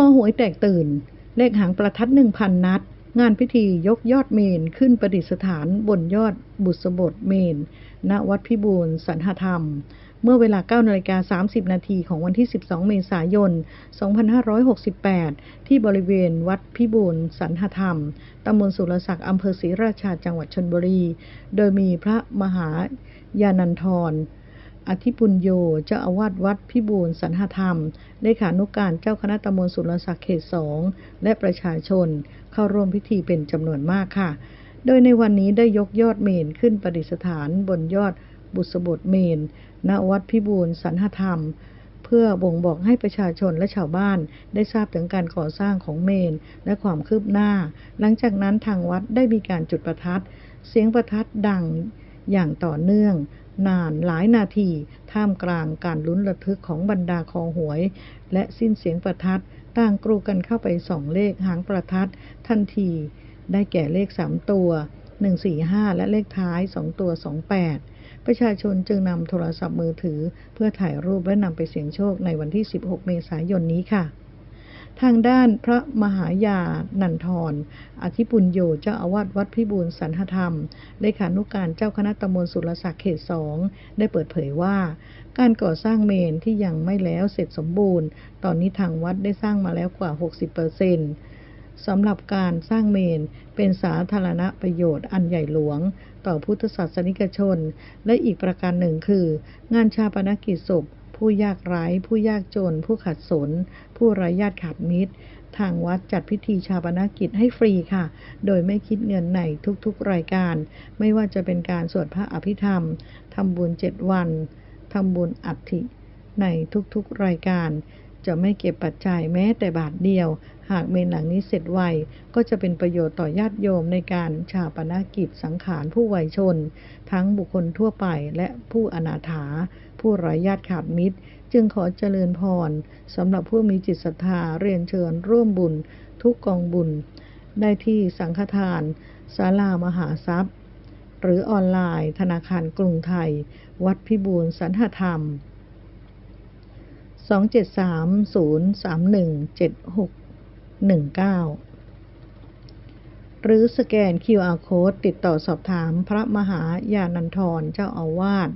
อหวยแตกตื่น เลขหางประทัดหนึ่งพันนัด งานพิธียกยอดเมนขึ้นประดิษฐานบนยอดบุษบทเมน ณ วัดพิบูลสันหธรรม เมื่อเวลา9นาฬิกา30 นาทีของวันที่ 12 เมษายน 2568 ที่บริเวณวัดพิบูลสันหธรรม ตำบลสุรศักดิ์อำเภอศรีราชาจังหวัดชนบุรี โดยมีพระมหายานันทร อธิปุญโยเจ้าอาวาสวัดพิบูลสันหธรรม เลขานุการเจ้าคณะตำบลสุรศักดิ์เขตสองและประชาชนเข้าร่วมพิธีเป็นจำนวนมากค่ะ โดยในวันนี้ได้ยกยอดเมนขึ้นประดิษฐานบนยอดบุษบทเมน ณ วัดพิบูลสันหธรรม เพื่อบ่งบอกให้ประชาชนและชาวบ้านได้ทราบถึงการก่อสร้างของเมนและความคืบหน้า หลังจากนั้นทางวัดได้มีการจุดประทัด เสียงประทัดดัง อย่างต่อเนื่อง นานหลายนาที ท่ามกลางการลุ้นระทึกของบรรดาคอหวย และสิ้นเสียงประทัดต่างกรูกันเข้าไปส่องเลขหางประทัดทันที ได้แก่เลข3ตัว145และเลขท้าย2ตัว28ประชาชนจึงนำโทรศัพท์มือถือ เพื่อถ่ายรูปและนำไปเสี่ยงโชคในวันที่ 16 เมษายนนี้ค่ะ ทางด้านพระมหายานันทร อธิปุญโยเจ้าอาวาสวัดพิบูลสันหธรรม เลขานุการเจ้าคณะตำบลสุรศักดิ์เขตสองได้เปิดเผยว่า การก่อสร้างเมนที่ยังไม่แล้วเสร็จสมบูรณ์ ตอนนี้ทางวัดได้สร้างมาแล้วกว่า 60%สำหรับการสร้างเมนเป็นสาธารณประโยชน์อันใหญ่หลวง ต่อพุทธศาสนิกชน และอีกประการหนึ่งคือ งานชาปนกิจศพ ผู้ยากไร้ ผู้ยากจน ผู้ขัดสน ผู้ไร้ญาติขาดมิตร ทางวัดจัดพิธีชาปนกิจให้ฟรีค่ะ โดยไม่คิดเงินในทุกๆรายการ ไม่ว่าจะเป็นการสวดพระอภิธรรมทำบุญเจ็ดวันทำบุญอัฐิในทุกๆรายการ จะไม่เก็บปัจจัยแม้แต่บาทเดียว หากเมนหลังนี้เสร็จไว ก็จะเป็นประโยชน์ต่อญาติโยมในการชาปนกิจสังขารผู้วัยชน ทั้งบุคคลทั่วไปและผู้อนาถา ผู้ไร้ญาติขาดมิตร จึงขอเจริญพรสำหรับผู้มีจิตศรัทธาเรียนเชิญร่วมบุญ ทุกกองบุญ ได้ที่สังฆทานศาลามหาทรัพย์ หรือออนไลน์ ธนาคารกรุงไทย วัดพิบูลสันหธรรม สองเจ็ดสามศูนย์สามหนึ่งเจ็ดหกหนึ่งเก้าหรือสแกน QR Code ติดต่อสอบถามพระมหายาณันทรเจ้าอาวาส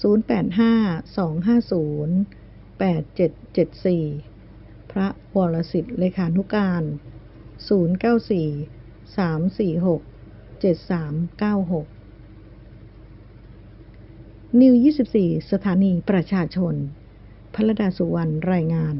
085-250-8774 พระวรสิทธิ์เลขานุการ 094-346-7396 นิว 24 สถานีประชาชน พระดาสุวรรณรายงาน